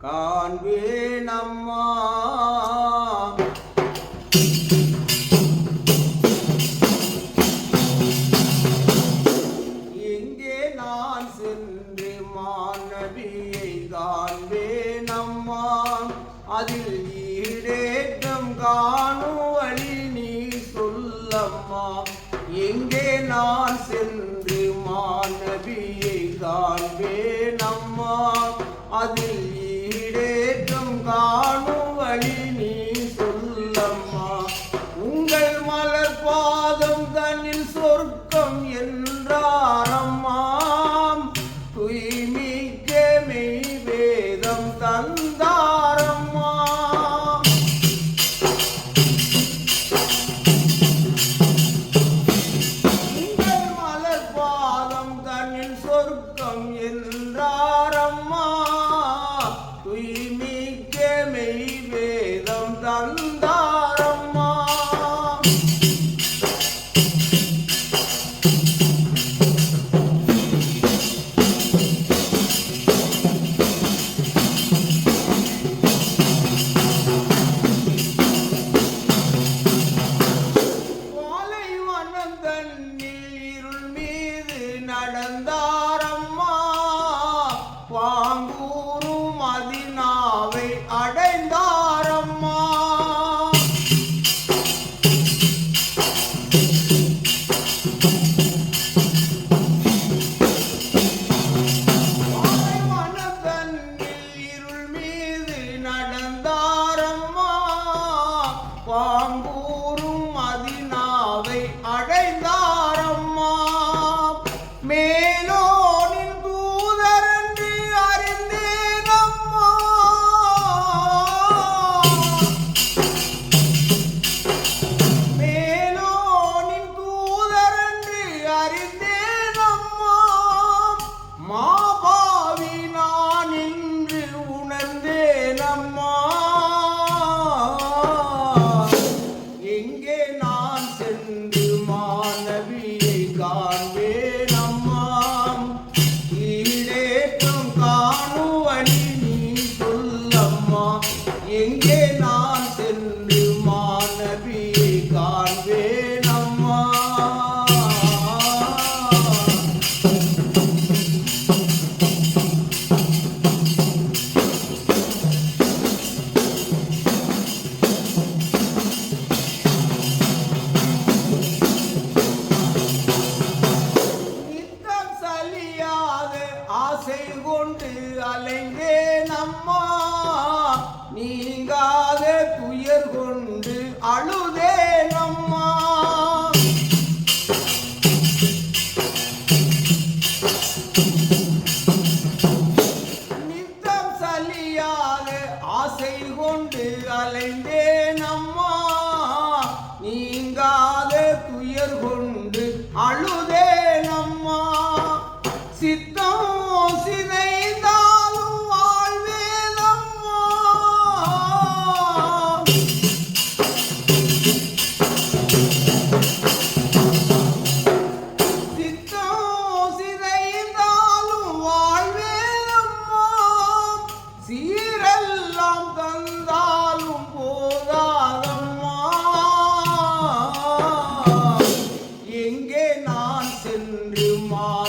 காண்பேன் அம்மா இங்கே நான் சென்று மாணவியை காண்பேன் அம்மா அதில் ஈடேற்றம் காணும் வழி நீ சொல்லம்மா. எங்கே நான் சென்று மாணவியை காண்பேன் சொர்க்கம் என்று நான் சென்று மாணவி காண்பேன் ஆசை கொண்டு அலைந்தேன் நீ கொண்டு அலைந்தே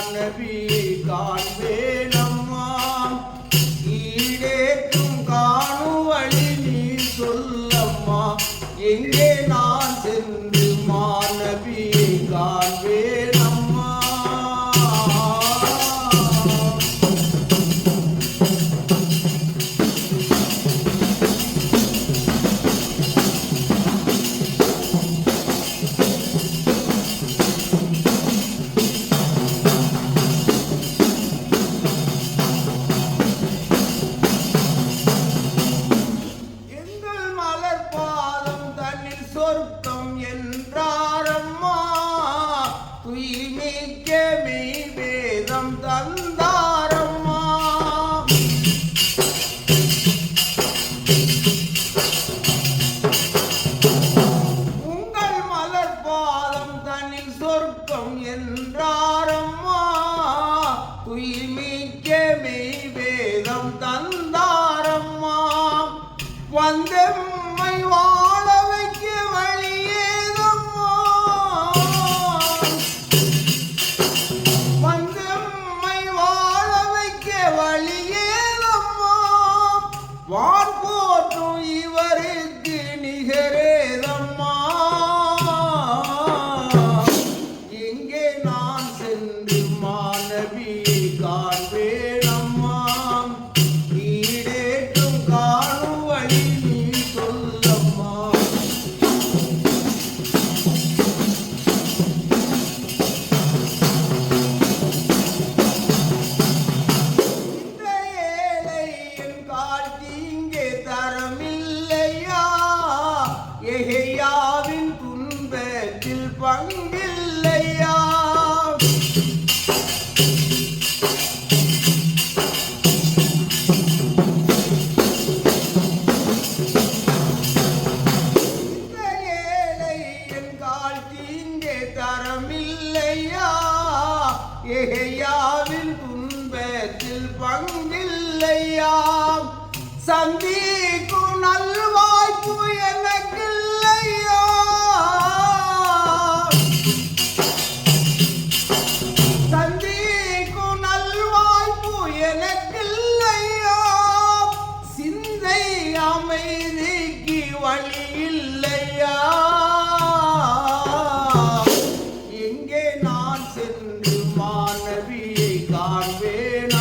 நபி காண்பேனா என்றார் எனக்கில்லையாம் சந்திக்கும் நல்வாய்ப்பு எனக்கில்லையா சந்திக்கும் நல்வாய்ப்பு எனக்கில்லையா சிந்தை அமைதிக்கு வழி இல்லையா எங்கே நான் சென்று மாணவியை காண்பேனா?